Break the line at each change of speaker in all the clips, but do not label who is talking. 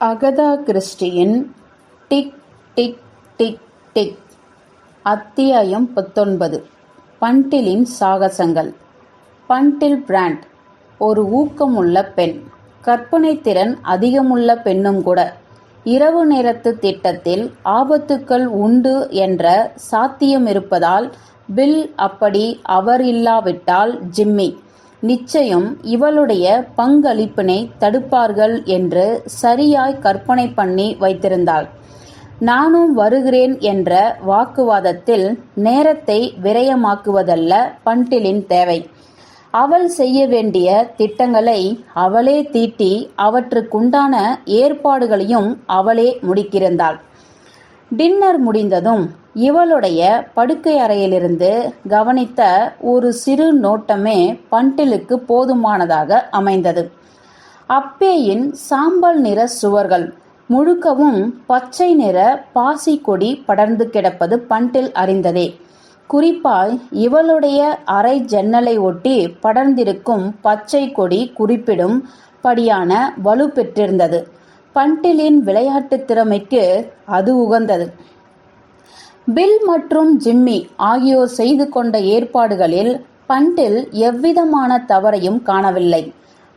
Agatha கிறிஸ்டியின் tick tick tick tick. அத்தியாயம் பத்தொன்பது. பண்டிலின் சாகசங்கள். பண்டில் பிராண்ட் ஒரு ஊக்கமுள்ள பெண். கற்பனை திறன் அதிகமுள்ள பெண்ணும் கூட. இரவு நேரத்து திட்டத்தில் ஆபத்துக்கள் உண்டு என்ற சாத்தியம் இருப்பதால் பில் அப்படி அவர் இல்லாவிட்டால் ஜிம்மி. நிச்சயம் இவளுடைய பங்களிப்பினை தடுப்பார்கள் என்று சரியாய் கற்பனை பண்ணி வைத்திருந்தாள். நானும் வருகிறேன் என்ற வாக்குவாதத்தில் நேரத்தை விரயமாக்குவதல்ல பண்டிலின் தேவை. அவள் செய்ய வேண்டிய திட்டங்களை அவளே தீட்டி அவற்றுக்குண்டான ஏற்பாடுகளையும் அவளே முடிக்கிறந்தாள் டின்னர் முடிந்ததும் இவளுடைய படுக்கை அறையிலிருந்து கவனித்த ஒரு சிறு நோட்டமே பண்டிலுக்கு போதுமானதாக அமைந்தது. அப்பேயின் சாம்பல் நிற சுவர்கள் முழுக்கவும் பச்சை நிற பாசி கொடி படர்ந்து கிடப்பது பண்டில் அறிந்ததே. குறிப்பாய் இவளுடைய அறை ஜன்னலை ஒட்டி படர்ந்திருக்கும் பச்சை கொடி குறிப்பிடும் படியான வலு பெற்றிருந்தது. பண்டிலின் விளையாட்டு திறமைக்கு அது உகந்தது. பில் மற்றும் ஜிம்மி ஆகியோர் செய்து கொண்ட ஏற்பாடுகளில் பண்டில் எவ்விதமான தவறையும் காணவில்லை.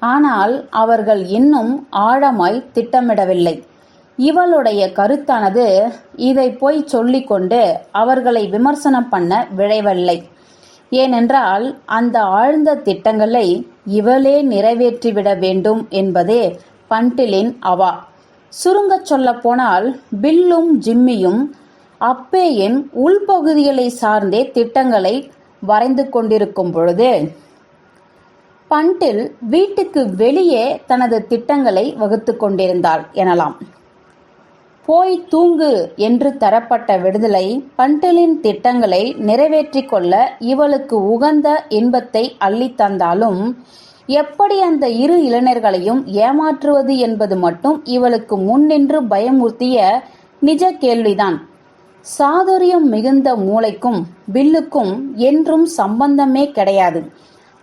ஆனால் அவர்கள் இன்னும் ஆழமாய் திட்டமிடவில்லை. இவளுடைய கருத்தானது இதை போய் சொல்லிக்கொண்டு அவர்களை விமர்சனம் பண்ண விழைவல்லை. ஏனென்றால் அந்த ஆழ்ந்த திட்டங்களை இவளே நிறைவேற்றிவிட வேண்டும் என்பதே பண்டிலின் அவா. சுருங்கச் சொல்ல போனால் பில்லும் ஜிம்மியும் அப்பேயின் உள்பகுதிகளை சார்ந்தே திட்டங்களை வரைந்து கொண்டிருக்கும் பொழுது பண்டில் வீட்டுக்கு வெளியே தனது திட்டங்களை வகுத்து கொண்டிருந்தாள் எனலாம். போய் தூங்கு என்று தரப்பட்ட விடுதலை பண்டிலின் திட்டங்களை நிறைவேற்றிக் கொள்ள இவளுக்கு உகந்த இன்பத்தை அள்ளித் தந்தாலும் எப்படி அந்த இரு இளைஞர்களையும் ஏமாற்றுவது என்பது மட்டும் இவளுக்கு முன்னின்று பயமுறுத்திய நிஜ கேள்விதான். சாதுரியம் மிகுந்த மூளைக்கும் பில்லுக்கும் என்றும் சம்பந்தமே கிடையாது.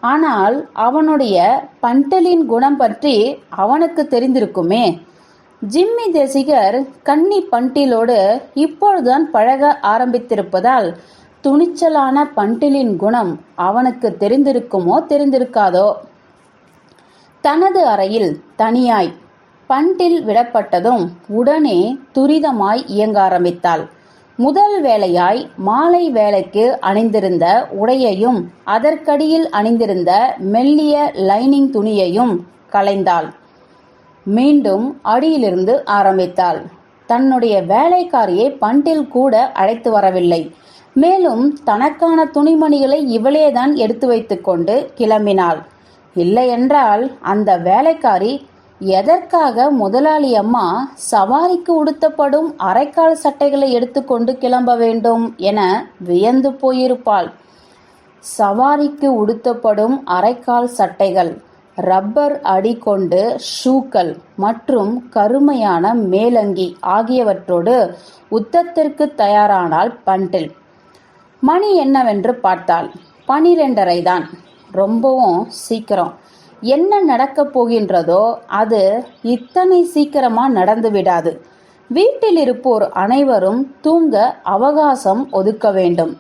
ஆனால் அவனுடைய பண்டலின் குணம் பற்றி அவனுக்கு தெரிந்திருக்குமே. ஜிம்மி தேசிகர் கன்னி பண்டிலோடு இப்பொழுதுதான் பழக ஆரம்பித்திருப்பதால் துணிச்சலான பண்டிலின் குணம் அவனுக்கு தெரிந்திருக்குமோ தெரிந்திருக்காதோ? தனது அறையில் தனியாய் பண்டில் விடப்பட்டதும் உடனே துரிதமாய் இயங்க ஆரம்பித்தாள். முதல் வேளையாய் மாலை வேலைக்கு அணிந்திருந்த உடையையும் அதற்கடியில் அணிந்திருந்த மெல்லிய லைனிங் துணியையும் களைந்தாள். மீண்டும் அடியிலிருந்து ஆரம்பித்தாள். தன்னுடைய வேலைக்காரியை பண்டில் கூட அழைத்து வரவில்லை. மேலும் தனக்கான துணிமணிகளை இவளேதான் எடுத்து வைத்துக்கொண்டு கிளம்பினாள். இல்லையென்றால் அந்த வேலைக்காரி எதற்காக முதலாளி அம்மா சவாரிக்கு உடுத்தப்படும் அரைக்கால் சட்டைகளை எடுத்துக்கொண்டு கிளம்ப வேண்டும் என வியந்து போயிருப்பாள். சவாரிக்கு உடுத்தப்படும் அரைக்கால் சட்டைகள் ரப்பர் அடி கொண்டு ஷூக்கள் மற்றும் கருமையான மேலங்கி ஆகியவற்றோடு உத்தத்திற்கு தயாரானால் பண்டில். மணி என்னவென்று பார்த்தாள் பனிரெண்டரை தான் ரொம்பவும் சீக்கிரம். என்ன நடக்கப் போகின்றதோ அது இத்தனை சீக்கிரமா நடந்து விடாது. வீட்டில் இருப்போர் அனைவரும் தூங்க அவகாசம் ஒதுக்க வேண்டும்.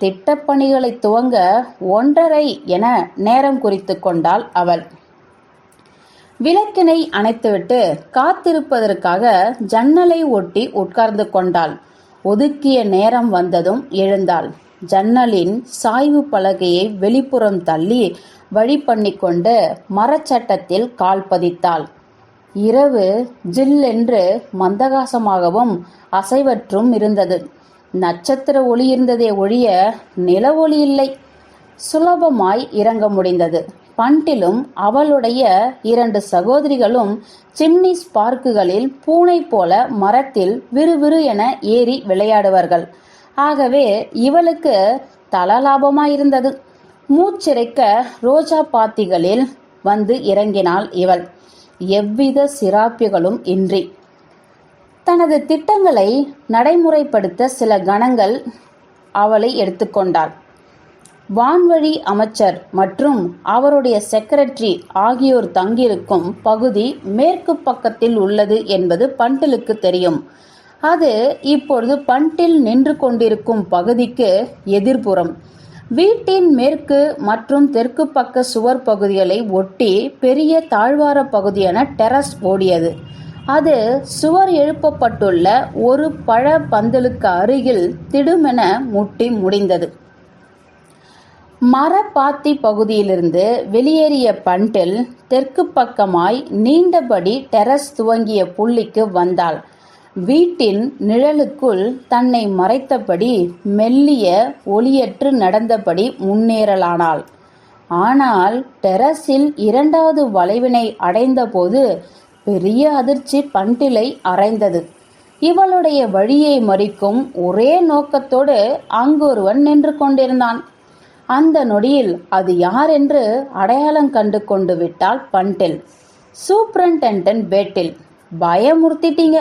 திட்டப்பணிகளை துவங்க ஒன்றரை என நேரம் குறித்து கொண்டாள் அவள். விளக்கினை அணைத்துவிட்டு காத்திருப்பதற்காக ஜன்னலை ஒட்டி உட்கார்ந்து கொண்டாள். ஒதுக்கிய நேரம் வந்ததும் எழுந்தாள். ஜன்னலின் சாய்வு பலகையை வெளிப்புறம் தள்ளி வழி பண்ணிக்கொண்டு மரச்சட்டத்தில் கால் பதித்தாள். இரவு ஜில்லென்று மந்தகாசமாகவும் அசைவற்றும் இருந்தது. நட்சத்திர ஒளி இருந்ததே ஒழிய நில ஒளி இல்லை. சுலபமாய் இறங்க முடிந்தது. பண்டிலும் அவளுடைய இரண்டு சகோதரிகளும் சிம்னி ஸ்பார்க்குகளில் பூனை போல மரத்தில் விறுவிறு என ஏறி விளையாடுவார்கள். ஆகவே இவளுக்கு தலலாபமாயிருந்தது. மூச்சிறைக்க ரோஜா பாத்திகளில் வந்து இறங்கினாள் இவள். எவ்வித சிராப்பிகளும் இன்றி. தனது திட்டங்களை நடைமுறைப்படுத்த சில கணங்கள் அவளை எடுத்துக்கொண்டாள். வான்வழி அமைச்சர் மற்றும் அவருடைய செக்ரட்டரி ஆகியோர் தங்கியிருக்கும் பகுதி மேற்கு பக்கத்தில் உள்ளது என்பது பண்டிலுக்கு தெரியும். அது இப்பொழுது பண்டில் நின்று கொண்டிருக்கும் பகுதிக்கு எதிர்ப்புறம் வீட்டின் மேற்கு மற்றும் தெற்கு பக்க சுவர் பகுதிகளை ஒட்டி பெரிய தாழ்வார பகுதியான டெரஸ் ஓடியது. அது சுவர் எழுப்பப்பட்டுள்ள ஒரு பழ பந்தலுக்கு அருகில் திடுமென முட்டி முடிந்தது. மரப்பாத்தி பகுதியிலிருந்து வெளியேறிய பண்டில் தெற்கு பக்கமாய் நீண்டபடி டெரஸ் துவங்கிய புள்ளிக்கு வந்தாள். வீட்டின் நிழலுக்குள் தன்னை மறைத்தபடி மெல்லிய ஒளியற்று நடந்தபடி முன்னேறலானாள். ஆனால் டெரஸில் இரண்டாவது வளைவினை அடைந்தபோது பெரிய அதிர்ச்சி பண்டிலை அரைந்தது. இவளுடைய வழியை மறிக்கும் ஒரே நோக்கத்தோடு அங்கொருவன் நின்று கொண்டிருந்தான். அந்த நொடியில் அது யார் என்று அடையாளம் கண்டு கொண்டு விட்டாள் பண்டில். சூப்ரண்டென்டன் பேட்டில் பயமுறுத்திட்டீங்க.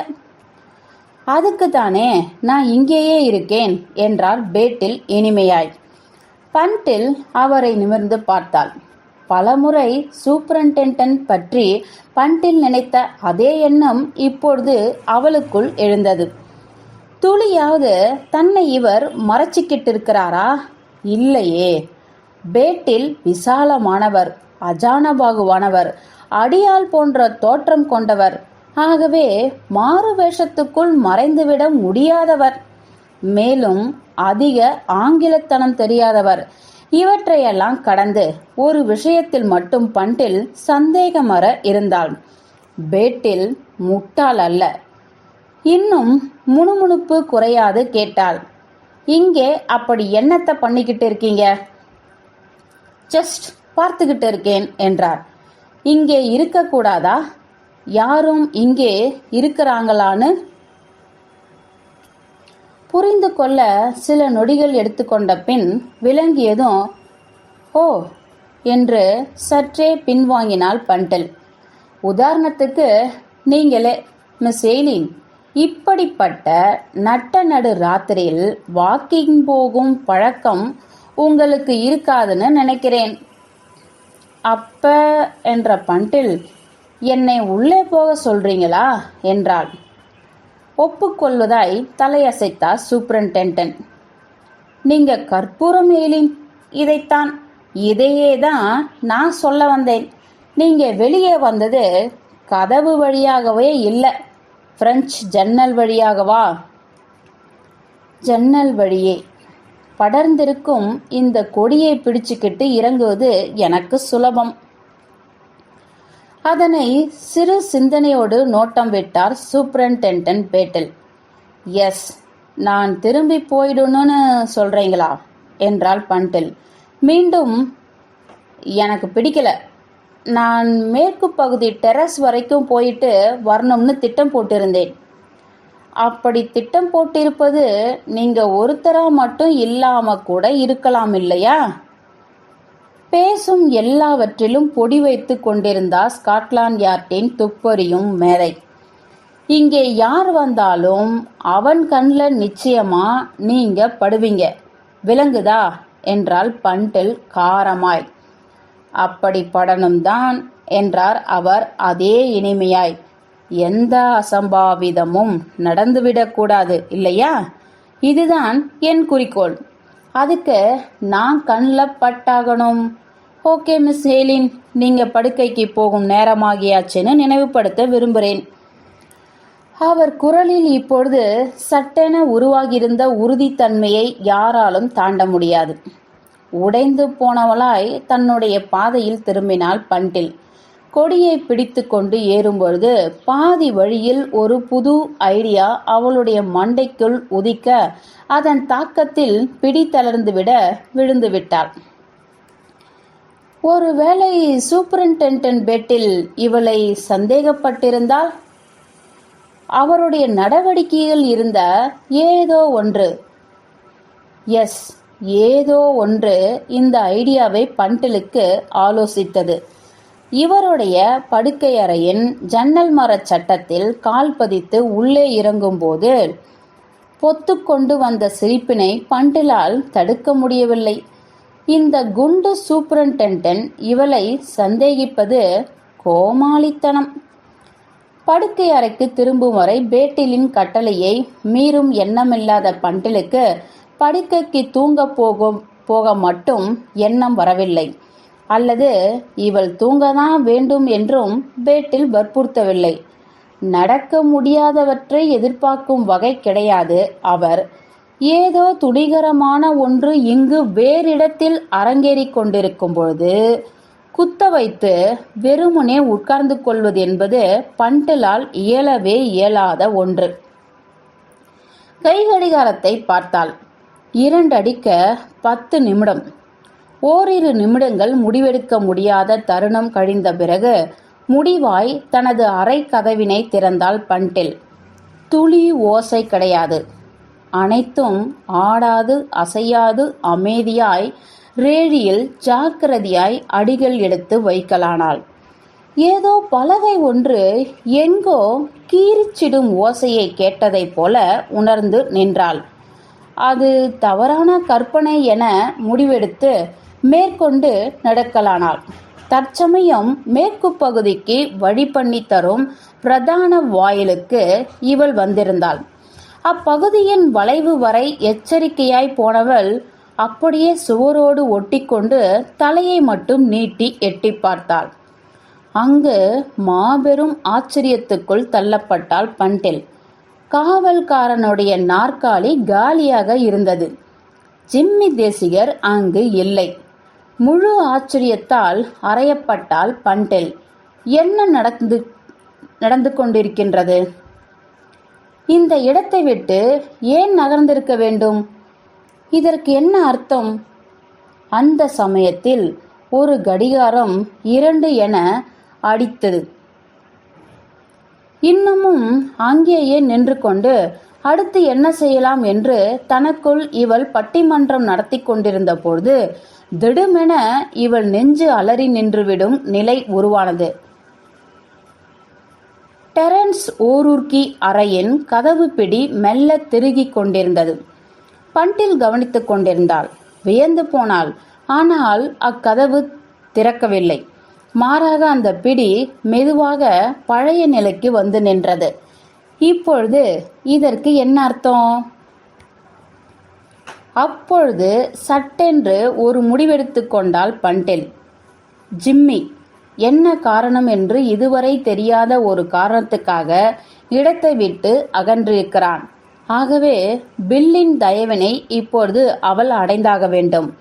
அதுக்கு தானே நான் இங்கேயே இருக்கேன் என்றார் பேட்டில் இனிமையாய். பண்டில் அவரை நிமிர்ந்து பார்த்தாள். பலமுறை சூப்பரன்டென்டன் பற்றி பண்டில் நினைத்த அதே எண்ணம் இப்பொழுது அவளுக்குள் எழுந்தது. துளியாவது தன்னை இவர் மறைச்சிக்கிட்டு இருக்கிறாரா இல்லையே. பேட்டில் விசாலமானவர் அஜானபாகுவானவர் அடியால் போன்ற தோற்றம் கொண்டவர் ஆகவே மாறு வேஷத்துக்குள் மறைந்துவிட முடியாதவர். மேலும் அதிக ஆங்கிலத்தனம் தெரியாதவர். இவற்றையெல்லாம் கடந்து ஒரு விஷயத்தில் மட்டும் பண்டில் சந்தேகமற இருந்தாள். பேட்டில் முட்டாள் அல்ல. இன்னும் முணுமுணுப்பு குறையாது கேட்டாள். இங்கே அப்படி என்னத்தை பண்ணிக்கிட்டு இருக்கீங்க? ஜஸ்ட் பார்த்துக்கிட்டு இருக்கேன் என்றார். இங்கே இருக்கக்கூடாதா? யாரும் இங்கே இருக்கிறாங்களான்னு? புரிந்து கொள்ள சில நொடிகள் எடுத்துக்கொண்ட பின் விளங்கியதும் ஓ என்று சற்றே பின்வாங்கினாள் பண்டல். உதாரணத்துக்கு நீங்களே மிஸ் எய்லின் இப்படிப்பட்ட நட்ட நடு ராத்திரியில் வாக்கிங் போகும் பழக்கம் உங்களுக்கு இருக்காதுன்னு நினைக்கிறேன். அப்ப என்ற பண்டில் என்னை உள்ளே போக சொல்றீங்களா? என்றாள். ஒப்புக்கொள்வதாய் தலையசைத்தார் சூப்பரண்டென்டன்ட் நீங்க கற்பூரம் ஏலின் இதைத்தான் இதையே தான் நான் சொல்ல வந்தேன். நீங்க வெளியே வந்தது கதவு வழியாகவே இல்லை. பிரெஞ்சு ஜன்னல் வழியாகவா? ஜன்னல் வழியே. படர்ந்திருக்கும் இந்த கொடியை பிடிச்சுக்கிட்டு இறங்குவது எனக்கு சுலபம். அதனை சிறு சிந்தனையோடு நோட்டம் விட்டார் சூப்பரண்டென்டன்ட் பேட்டில். எஸ் நான் திரும்பி போயிடணும்னு சொல்றீங்களா? என்றாள் பண்டில். மீண்டும் எனக்கு பிடிக்கல. நான் மேற்கு பகுதி டெரஸ் வரைக்கும் போயிட்டு வரணும்னு திட்டம் போட்டிருந்தேன். அப்படி திட்டம் போட்டிருப்பது நீங்க ஒருத்தரா மட்டும் இல்லாம கூட இருக்கலாம் இல்லையா? பேசும் எல்லாவற்றிலும் பொடி வைத்து கொண்டிருந்தார் ஸ்காட்லாந்து யார்டின் துப்பறியும் மேதை. இங்கே யார் வந்தாலும் அவன் கண்ணில் நிச்சயமா நீங்க படுவீங்க. விளங்குதா என்றால் பண்டில் காரமாய். அப்படி படணும் தான் என்றார் அவர் அதே இனிமையாய். எந்த அசம்பாவிதமும் நடந்துவிடக்கூடாது இல்லையா? இதுதான் என் குறிக்கோள். அதுக்கு நான் கண்ணில் பட்டாகணும். ஓகே மிஸ் ஹேலின் நீங்கள் படுக்கைக்கு போகும் நேரமாகியாச்சுன்னு நினைவுபடுத்த விரும்புகிறேன் அவர் குரலில் இப்பொழுது சட்டென உருவாகியிருந்த உறுதித்தன்மையை யாராலும் தாண்ட முடியாது. உடைந்து போனவளாய் தன்னுடைய பாதையில் திரும்பினாள் பண்டில். கொடியை பிடித்து கொண்டு ஏறும்பொழுது பாதி வழியில் ஒரு புது ஐடியா அவளுடைய மண்டைக்குள் உதிக்க அதன் தாக்கத்தில் பிடித்தளர்ந்துவிட விழுந்துவிட்டாள். ஒருவேளை சூப்பரிண்டென்டன்ட் பெட்டில் இவளை சந்தேகப்பட்டிருந்தால்? அவருடைய நடவடிக்கையில் இருந்த ஏதோ ஒன்று. எஸ் ஏதோ ஒன்று இந்த ஐடியாவை பண்டிலுக்கு ஆலோசித்தது. இவருடைய படுக்கையறையின் ஜன்னல் மரச் சட்டத்தில் கால் பதித்து உள்ளே இறங்கும்போது பொத்து கொண்டு வந்த சிரிப்பினை பண்டிலால் தடுக்க முடியவில்லை. இந்த குண்டு சூப்பரண்டென்டென்ட் இவளை சந்தேகிப்பது கோமாளித்தனம். படுக்கை அறைக்கு திரும்பும் வரை பேட்டிலின் கட்டளையை மீறும் எண்ணமில்லாத பண்டிலுக்கு படுக்கைக்கு தூங்க போகும் போக மட்டும் எண்ணம் வரவில்லை. அல்லது இவள் தூங்கதான் வேண்டும் என்றும் பேட்டில் வற்புறுத்தவில்லை. நடக்க முடியாதவற்றை எதிர்பார்க்கும் வகை கிடையாது அவர் ஏதோ துணிகரமான ஒன்று இங்கு வேறிடத்தில் அரங்கேறிக் கொண்டிருக்கும் பொழுது குத்த வைத்து வெறுமனே உட்கார்ந்து கொள்வது என்பது பண்டிலால் இயலவே இயலாத ஒன்று. கைகடிகாரத்தை பார்த்தாள். இரண்டடிக்க பத்து நிமிடம். ஓரிரு நிமிடங்கள் முடிவெடுக்க முடியாத தருணம் கழிந்த பிறகு முடிவாய் தனது அறை கதவினை திறந்தாள் பண்டில். துளி ஓசை கிடையாது. அனைத்தும் ஆடாது அசையாது அமைதியாய் ரேழியில் ஜாக்கிரதையாய் அடிகள் எடுத்து வைக்கலானாள். ஏதோ பலகை ஒன்று எங்கோ கீறிச்சிடும் ஓசையை கேட்டதைப் போல உணர்ந்து நின்றாள். அது தவறான கற்பனை என முடிவெடுத்து மேற்கொண்டு நடக்கலானாள். தற்சமயம் மேற்கு பகுதிக்கு வழி பண்ணி தரும் பிரதான வாயிலுக்கு இவள் வந்திருந்தாள். அப்பகுதியின் வளைவு வரை எச்சரிக்கையாய் போனவள் அப்படியே சுவரோடு ஒட்டிக்கொண்டு தலையை மட்டும் நீட்டி எட்டி பார்த்தாள். அங்கு மாபெரும் ஆச்சரியத்துக்குள் தள்ளப்பட்டாள் பண்டில். காவல்காரனுடைய நாற்காலி காலியாக இருந்தது. ஜிம்மி தேசிகர் அங்கு இல்லை. முழு ஆச்சரியத்தால் அறையப்பட்டால் பண்டில். என்ன நடந்து நடந்து கொண்டிருக்கின்றது? இந்த இடத்தை விட்டு ஏன் நகர்ந்திருக்க வேண்டும்? இதற்கு என்ன அர்த்தம்? அந்த சமயத்தில் ஒரு கடிகாரம் இரண்டு என அடித்தது. இன்னமும் அங்கேயே நின்று கொண்டு அடுத்து என்ன செய்யலாம் என்று தனக்குள் இவள் பட்டிமன்றம் நடத்தி கொண்டிருந்த பொழுது திடுமென இவள் நெஞ்சு அலறி நின்றுவிடும் நிலை உருவானது. டெரன்ஸ் ஓரூர்கி அறையின் கதவு பிடி மெல்ல திருகிக் கொண்டிருந்தது. பண்டில் கவனித்துக் கொண்டிருந்தாள். வியந்து போனாள். ஆனால் அக்கதவு திறக்கவில்லை. மாறாக அந்த பிடி மெதுவாக பழைய நிலைக்கு வந்து நின்றது. இப்பொழுது இதற்கு என்ன அர்த்தம்? அப்பொழுது சட்டென்று ஒரு முடிவெடுத்து கொண்டாள் பண்டில். ஜிம்மி என்ன காரணம் என்று இதுவரை தெரியாத ஒரு காரணத்துக்காக இடத்தை விட்டு அகன்றிருக்கிறான். ஆகவே பில்லின் தயவினை இப்பொழுது அவள் அடைந்தாக வேண்டும்.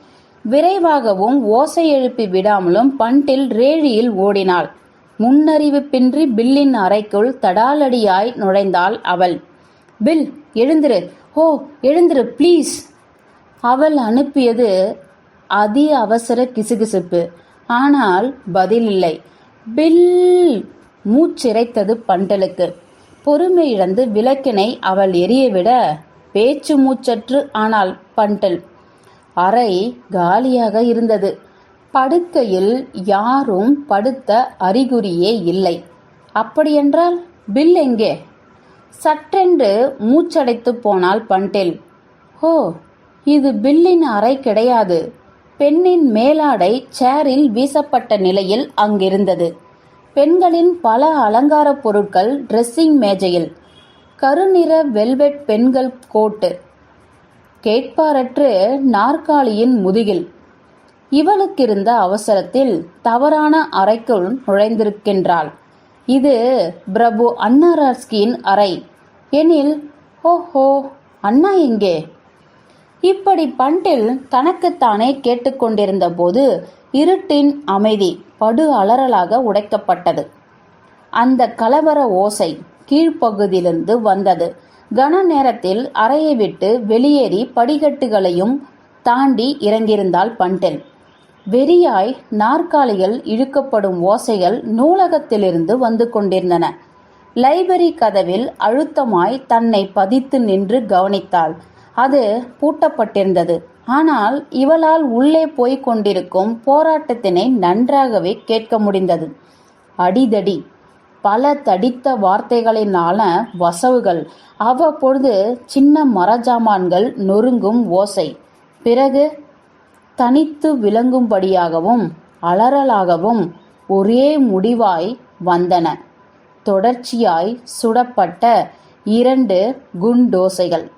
விரைவாகவும் ஓசை எழுப்பி விடாமலும் பண்டில் ரேழியில் ஓடினாள். முன்னறிவிப்பின்றி பில்லின் அறைக்குள் தடாலடியாய் நுழைந்தாள் அவள். பில் எழுந்திரு. ஓ எழுந்திரு ப்ளீஸ். அவள் அனுப்பியது அதி அவசர கிசுகிசுப்பு. ஆனால் பதில் இல்லை பில் மூச்சிறைத்தது பண்டலுக்கு. பொறுமை இழந்து விளக்கினை அவள் எரியவிட பேச்சு மூச்சற்று ஆனால் பண்டல். அறை காலியாக இருந்தது. படுக்கையில் யாரும் படுத்த அறிகுறியே இல்லை. அப்படியென்றால் பில் எங்கே? சற்றென்று மூச்சடைத்து போனால் பண்டெல். ஓ இது பில்லின் அறை கிடையாது. பெண்ணின் மேலாடை சேரில் வீசப்பட்ட நிலையில் அங்கிருந்தது. பெண்களின் பல அலங்கார பொருட்கள் ட்ரெஸ்ஸிங் மேஜையில். கருநிற வெல்வெட் பெண்கள் கோட்டு. கேட்பாரற்று நாற்காலியின் முதுகில். இவளுக்கிருந்த அவசரத்தில் தவறான அறைக்குள் நுழைந்திருக்கின்றாள். இது பிரபு அன்னாராஸ்கியின் அறை. எனில் ஓஹோ அண்ணா எங்கே? இப்படி பண்டில் தனக்குத்தானே கேட்டுக்கொண்டிருந்த போது இருட்டின் அமைதி படு அலறலாக உடைக்கப்பட்டது. அந்த கலவர ஓசை கீழ்ப்பகுதியிலிருந்து வந்தது. கன நேரத்தில் அறையை விட்டு வெளியேறி படிக்கட்டுகளையும் தாண்டி இறங்கியிருந்தாள் பண்டில். வெறியாய் நாற்காலிகள் இழுக்கப்படும் ஓசைகள் நூலகத்திலிருந்து வந்து கொண்டிருந்தன. லைப்ரரி கதவில் அழுத்தமாய் தன்னை பதித்து நின்று கவனித்தாள். அது பூட்டப்பட்டிருந்தது. ஆனால் இவளால் உள்ளே போய்க் கொண்டிருக்கும் போராட்டத்தினை நன்றாகவே கேட்க முடிந்தது. அடிதடி. பல தடித்த வார்த்தைகளினால வசவுகள். அவ்வப்பொழுது சின்ன மரஜாமான்கள் நொறுங்கும் ஓசை. பிறகு தனித்து விளங்கும்படியாகவும் அலறலாகவும் ஒரே முடிவாய் வந்தன. தொடர்ச்சியாய் சுடப்பட்ட இரண்டு குண்டோசைகள்.